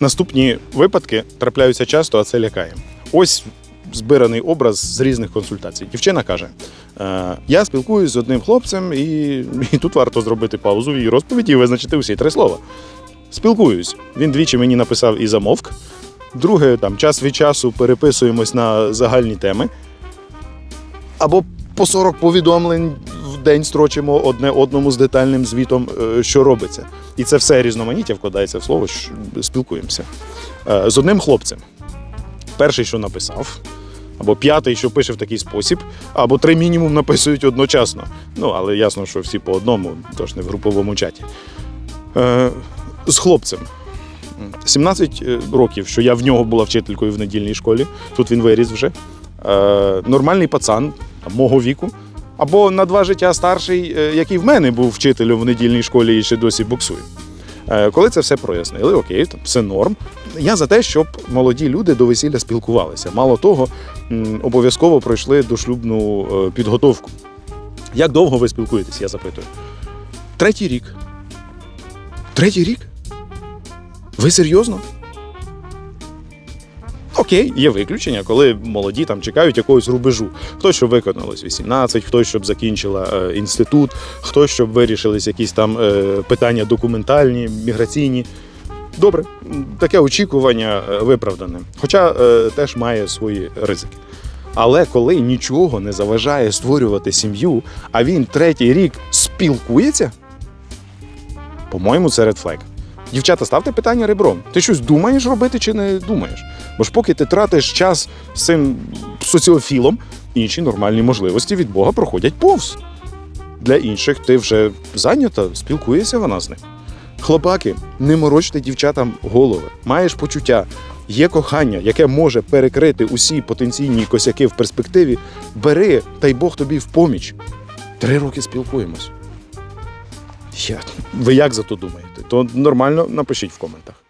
Наступні випадки трапляються часто, а це лякає. Ось збираний образ з різних консультацій. Дівчина каже: е, Я спілкуюсь з одним хлопцем, і, і тут варто зробити паузу в її розповіді і визначити усі три слова. Спілкуюсь. Він двічі мені написав і замовк. Друге, там час від часу переписуємось на загальні теми. Або по 40 повідомлень день строчимо одне одному з детальним звітом, е, що робиться. І це все різноманіття вкладається в слово, спілкуємося. Е, З одним хлопцем. Перший, що написав, або п'ятий, що пише в такий спосіб, або три мінімум написують одночасно. Ну, але ясно, що всі по одному, тож не в груповому чаті. Е, З хлопцем. 17 років, що я в нього була вчителькою в недільній школі, тут він виріс вже. Нормальний пацан мого віку. Або на два життя старший, е, який в мене був вчителем в недільній школі і ще досі боксує. Е, Коли це все прояснили, окей, все норм. Я за те, щоб молоді люди до весілля спілкувалися. Мало того, обов'язково пройшли дошлюбну е, підготовку. Як довго ви спілкуєтесь, я запитую. Третій рік. Третій рік? Ви серйозно? Окей, є виключення, коли молоді там чекають якогось рубежу. Хтось, щоб виконалось 18, хтось, щоб закінчила е, інститут, хтось, щоб вирішились якісь там е, питання документальні, міграційні. Добре, таке очікування е, виправдане. Хоча теж має свої ризики. Але коли нічого не заважає створювати сім'ю, а він третій рік спілкується, по-моєму, це flag. Дівчата, ставте питання ребром. Ти щось думаєш робити чи не думаєш? Бо ж поки ти тратиш час з цим соціофілом, інші нормальні можливості від Бога проходять повз. Для інших ти вже зайнята, спілкуєшся вона з ним. Хлопаки, не морочте дівчатам голови. Маєш почуття, є кохання, яке може перекрити усі потенційні косяки в перспективі. Бери, та й Бог тобі в поміч. Три роки спілкуємось. Я... Ви як за то думаєте? То нормально напишіть в коментах.